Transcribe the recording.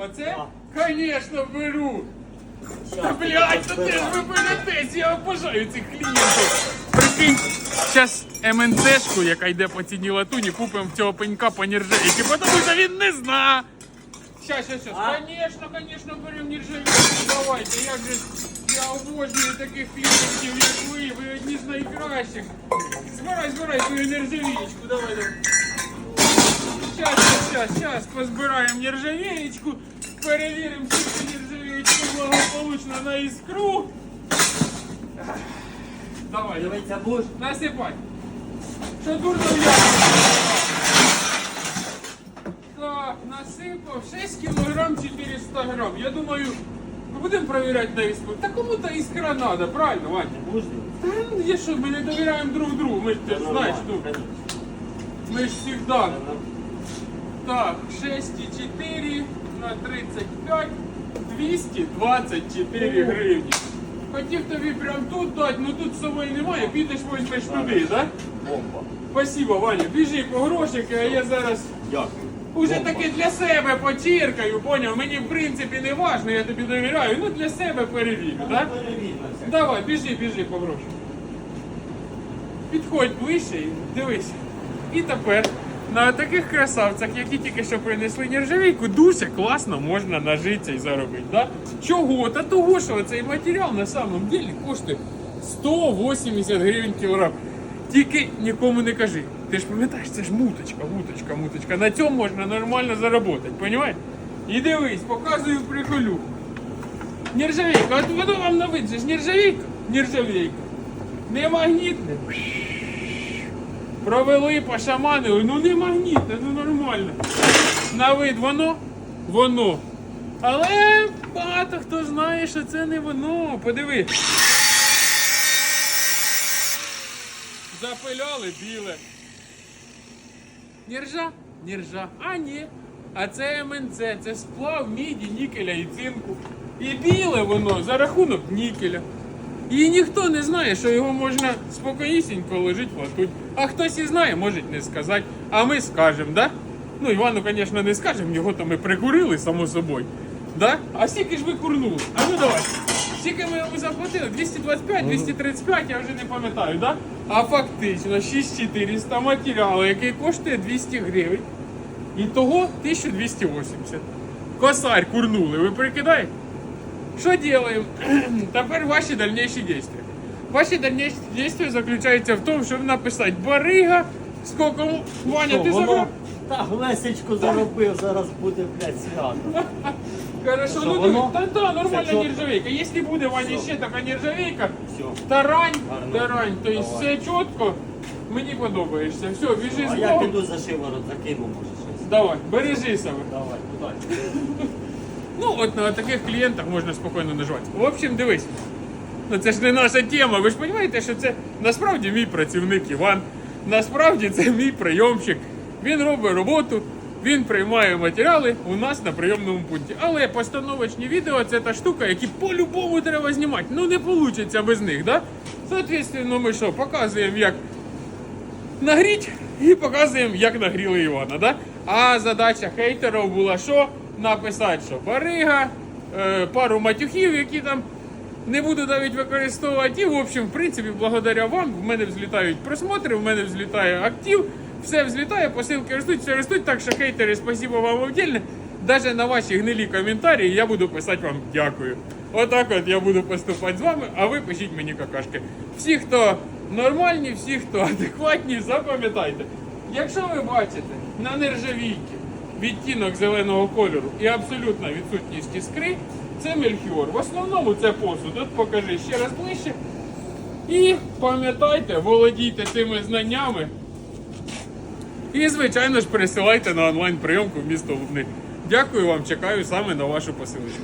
Оце? Конечно, беру. Та, блядь, та ти ж ви беретесь, я обожаю цих клієнтів. Прикинь, зараз МНЦшку, яка йде по ціні латуні, купимо в цього пенька по нержавійки, тому що він не зна. Щас, щас, щас. А? Конечно, конечно, беремо нержавійку. Давайте, як же я обожнюю таких клієнтів, як ви, ви одні з найкращих. Збирай, збирай свою нержавієчку, давай, давай. Сейчас, сейчас, сейчас позбираємо нержавеечку, перевіримо, цю нержавеечку благополучно на іскру. Давай, давай, Дивиться будеш? насипай. Що дурно я? Так, насипав 6 кілограм 400 грам. Я думаю, ми будемо перевіряти на іскру. Та кому-то іскра треба, правильно, Ваня? Будеш? Та ну, є що, ми не довіряємо друг другу, ми ж ти ж знаєш, ну, ми ж завжди. Так, 6,4 на 35, 224 гривні. Хотів тобі прям тут дати, ну тут з собою немає, підеш візьмеш туди, так? Бомба. Спасибо, Ваня. Біжи по грошики, а я зараз Дякую. уже таки для себе почіркаю, поняв? Мені в принципі не важно, я тобі довіряю, ну для себе перевірю, так? Давай, біжи, біжи по гроші. Підходь ближче і дивись. І тепер на таких красавцях, які тільки що принесли нержавійку, дуже класно можна нажитися і заробити. Да? Чого? Та того, що цей матеріал на самом деле коштує 180 гривень кілограм. Тільки нікому не кажи. Ти ж пам'ятаєш, це ж муточка, муточка, муточка. На цьому можна нормально заробити, понімаєш? І дивись, показую приколю. Нержавейка, от воно вам на вид же ж нержавейка, нержавейка. Не магнітне. Провели, пошаманили, ну не магнітне, ну нормально. На вид воно, воно. Але багато хто знає, що це не воно. Подиви. Запиляли біле. Нержа? Нержа. А ні. А це МНЦ, це сплав міді, нікеля і цинку. І біле воно за рахунок нікеля. І ніхто не знає, що його можна спокійнісінько ложити в латунь. А хтось і знає, може не сказати. А ми скажемо, да? Ну, Івану, звісно, не скажемо, його то ми прикурили, само собою. Да? А скільки ж ви курнули? А ну давай. Скільки ми йому заплатили? 225, 235, я вже не пам'ятаю, да? А фактично 6400 матеріалу, який коштує 200 гривень. І того 1280. Косарь курнули, ви прикидаєте? Что делаем? Теперь ваши дальнейшие действия. Ваши дальнейшие действия заключаются в том, чтобы написать барига, сколько Ваня, ти забрав? Так, Лесечку заробив, зараз буде, блядь, свято. Хорошо, ну воно? диви, та та нормальна нержавейка. Якщо буде Ваня ще така нержавейка, тарань, тарань, то есть все чітко, мені подобаєшся. Все, біжи А я піду за шиворот, закину, може щось. Давай, бережи себе. Давай, удачі. Ну, от на таких клієнтах можна спокійно наживати. В общем, дивись. Ну це ж не наша тема. Ви ж розумієте, що це насправді мій працівник Іван. Насправді це мій прийомщик. Він робить роботу, він приймає матеріали у нас на прийомному пункті. Але постановочні відео це та штука, які по-любому треба знімати. Ну не вийде без них, да? Соответственно, ми що, показуємо, як нагріть і показуємо, як нагріли Івана. Да? А задача хейтерів була що? Написати, що барига, е, пару матюхів, які там не буду навіть використовувати. І, в общем, в принципі, благодаря вам в мене взлітають просмотри, в мене взлітає актив, все взлітає, посилки ростуть, все ростуть. Так що хейтери, спасибо вам отдельно. Даже на ваші гнилі коментарі я буду писати вам дякую. Отак от я буду поступати з вами, а ви пишіть мені какашки. Всі, хто нормальні, всі, хто адекватні, запам'ятайте. Якщо ви бачите на нержавійки відтінок зеленого кольору і абсолютна відсутність іскри, це мельхіор. В основному це посуд. От покажи ще раз ближче. І пам'ятайте, володійте цими знаннями. І, звичайно ж, пересилайте на онлайн прийомку в місто Лубни. Дякую вам, чекаю саме на вашу посилочку.